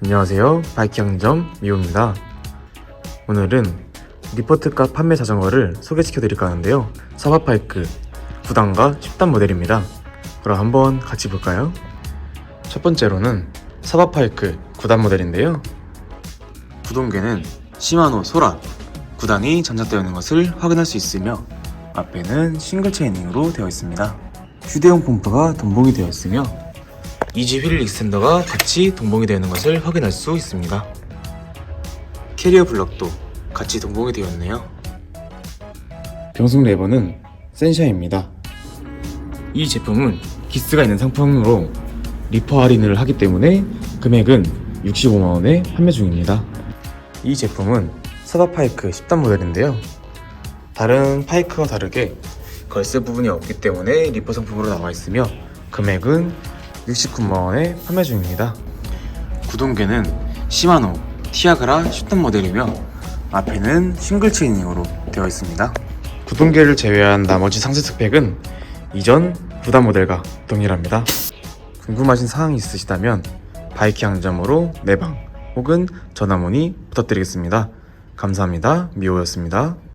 안녕하세요. 바이킹점 미호입니다. 오늘은 리포트카 판매 자전거를 소개시켜 드릴까 하는데요. 사바파이크 9단과 10단 모델입니다. 그럼 한번 같이 볼까요? 첫 번째로는 사바파이크 9단 모델인데요. 구동계는 시마노 소라 9단이 장착되어 있는 것을 확인할 수 있으며 앞에는 싱글 체이닝으로 되어 있습니다. 휴대용 펌프가 동봉이 되어 있으며 이지 휠 익스텐더가 같이 동봉이 되어 있는 것을 확인할 수 있습니다. 캐리어 블럭도 같이 동봉이 되어 있네요. 병속 레버는 센샤입니다. 이 제품은 기스가 있는 상품으로 리퍼 할인을 하기 때문에 금액은 65만원에 판매 중입니다. 이 제품은 사바파이크 10단 모델인데요. 다른 파이크와 다르게 걸쇠 부분이 없기 때문에 리퍼 상품으로 나와 있으며 금액은 69만원에 판매 중입니다. 구동계는 시마노 티아그라 10단 모델이며 앞에는 싱글 체이닝으로 되어 있습니다. 구동계를 제외한 나머지 상세 스펙은 이전 9단 모델과 동일합니다. 궁금하신 사항이 있으시다면 바이키 항점으로 내방 혹은 전화 문의 부탁드리겠습니다. 감사합니다. 미호였습니다.